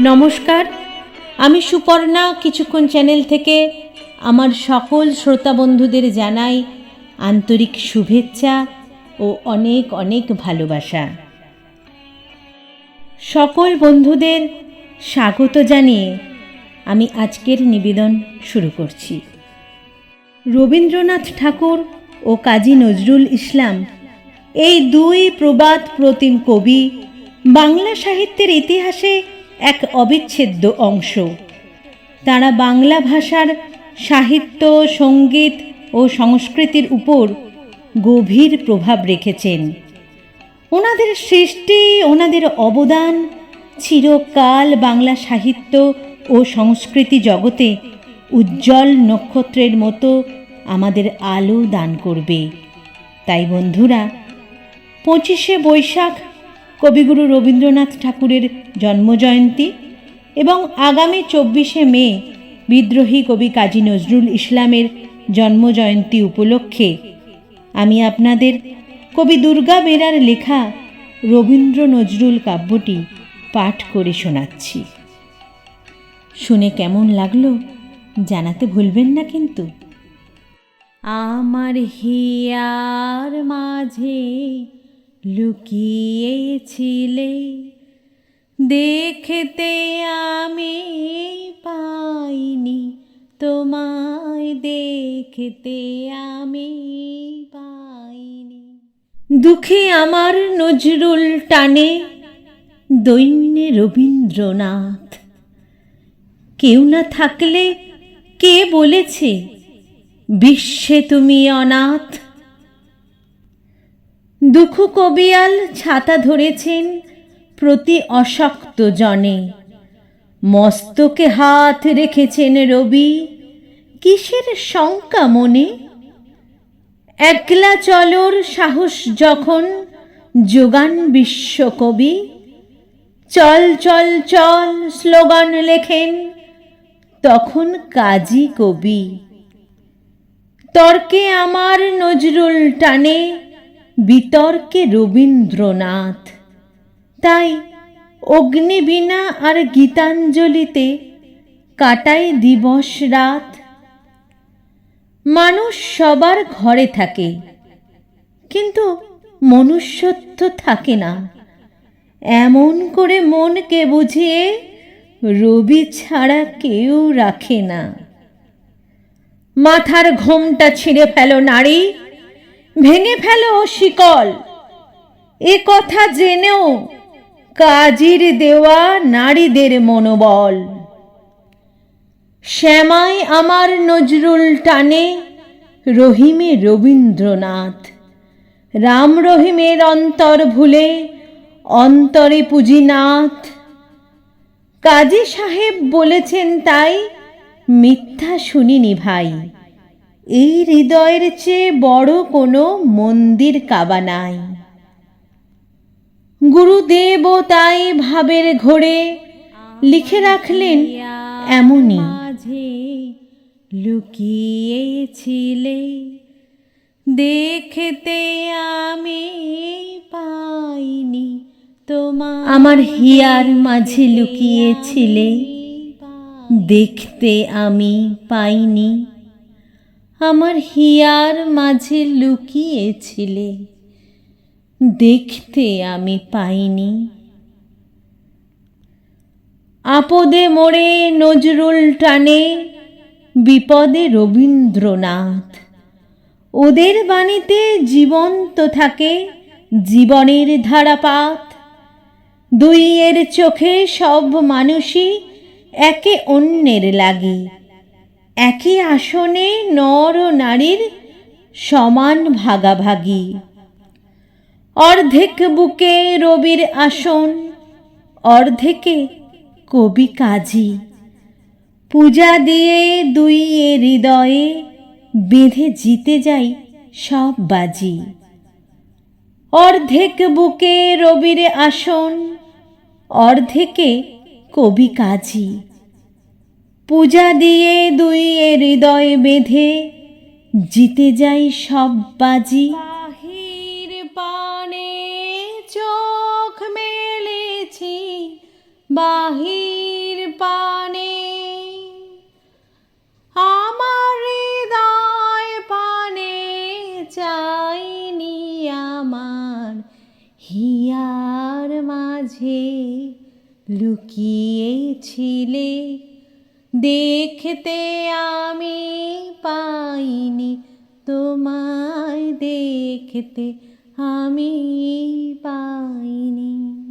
নমস্কার। আমি সুপর্ণা, কিছুক্ষণ চ্যানেল থেকে আমার সকল শ্রোতা বন্ধুদের জানাই আন্তরিক শুভেচ্ছা ও অনেক অনেক ভালোবাসা। সকল বন্ধুদের স্বাগত জানিয়ে আমি আজকের নিবেদন শুরু করছি। রবীন্দ্রনাথ ঠাকুর ও কাজী নজরুল ইসলাম এই দুই প্রবাদ প্রতিম কবি বাংলা সাহিত্যের ইতিহাসে এক অবিচ্ছেদ্য অংশ। তারা বাংলা ভাষার সাহিত্য, সংগীত ও সংস্কৃতির উপর গভীর প্রভাব রেখেছেন। ওনাদের সৃষ্টি, ওনাদের অবদান চিরকাল বাংলা সাহিত্য ও সংস্কৃতি জগতে উজ্জ্বল নক্ষত্রের মতো আমাদের আলো দান করবে। তাই বন্ধুরা, পঁচিশে বৈশাখ কবিগুরু রবীন্দ্রনাথ ঠাকুরের জন্মজয়ন্তী এবং আগামী চব্বিশে মে বিদ্রোহী কবি কাজী নজরুল ইসলামের জন্মজয়ন্তী উপলক্ষে আমি আপনাদের কবি দুর্গা বেরার লেখা রবীন্দ্র নজরুল কাব্যটি পাঠ করে শোনাচ্ছি। শুনে কেমন লাগল জানাতে ভুলবেন না কিন্তু। আমার হিয়ার মাঝে লুকিয়েছিলে। দেখতে আমি পাইনি, তোমায় দেখতে আমি পাইনি। দুঃখে আমার নজরুল টানে দৈন্যে রবীন্দ্রনাথ। কেউ না থাকলে কে বলেছে, বিশ্বে তুমি অনাথ। দুঃখ কবিয়াল ছাতা ধরেছেন প্রতি অশক্ত জনে। মস্তকে হাত রেখেছেন রবি, কিসের শঙ্কা মনে? একলা চলর সাহস যখন যোগান বিশ্বকবি চল চল চল স্লোগান লেখেন তখন কাজী কবি। তর্কে আমার নজরুল টানে বিতর্কে রবীন্দ্রনাথ। তাই অগ্নিবীণা আর গীতাঞ্জলিতে কাটাই দিবস রাত। মানুষ সবার ঘরে থাকে, কিন্তু মনুষ্যত্ব থাকে না। এমন করে মনকে বুঝিয়ে রবি ছাড়া কেউ রাখে না। মাথার ঘোমটা ছিঁড়ে ফেলো নারী। ভেঙে ফেলো শিকল। এ কথা জেনেও কাজীর দেওয়া নারীদের মনোবল। শ্যামাই আমার নজরুল টানে রহিমে রবীন্দ্রনাথ। রাম রহিমের অন্তর ভুলে অন্তরে পুঁজিনাথ। কাজী সাহেব বলেছেন তাই মিথ্যা শুনিনি ভাই। এই হৃদয়ের চেয়ে বড় কোনো মন্দির কাবা নাই। গুরুদেব তাই ভাবের ঘোরে লিখে রাখলেন এমনই। লুকিয়েছিলে দেখতে আমি পাইনি তোমার আমার হিয়ার মাঝে লুকিয়েছিলে দেখতে আমি পাইনি। আমার হিয়ার মাঝে লুকিয়েছিলে। দেখতে আমি পাইনি। আপদে মোড়ে নজরুল টানে বিপদে রবীন্দ্রনাথ। ওদের বাণীতে জীবন্ত থাকে জীবনের ধারাপাত। দুইয়ের চোখে সব মানুষই একে অন্যের লাগে। একই আসনে নর ও নারীর সমান ভাগাভাগি। অর্ধেক বুকে রবির আসন, অর্ধেকে কবি কাজী। পূজা দিয়ে দুই এ হৃদয়ে বেঁধে জিতে যাই সব বাজি। অর্ধেক বুকে রবির আসন, অর্ধেকে কবি কাজী। পূজা দিয়ে দুই হৃদয় বেঁধে, জিতে যাই সব বাজি। বাহির পানে চোখ মেলেছি, বাহির পানে। আমার হৃদয় পানে চাইনি আমার হিয়ার মাঝে, লুকিয়েছিলে দেখতে আমি পাইনি তোমায় দেখতে আমি পাইনি।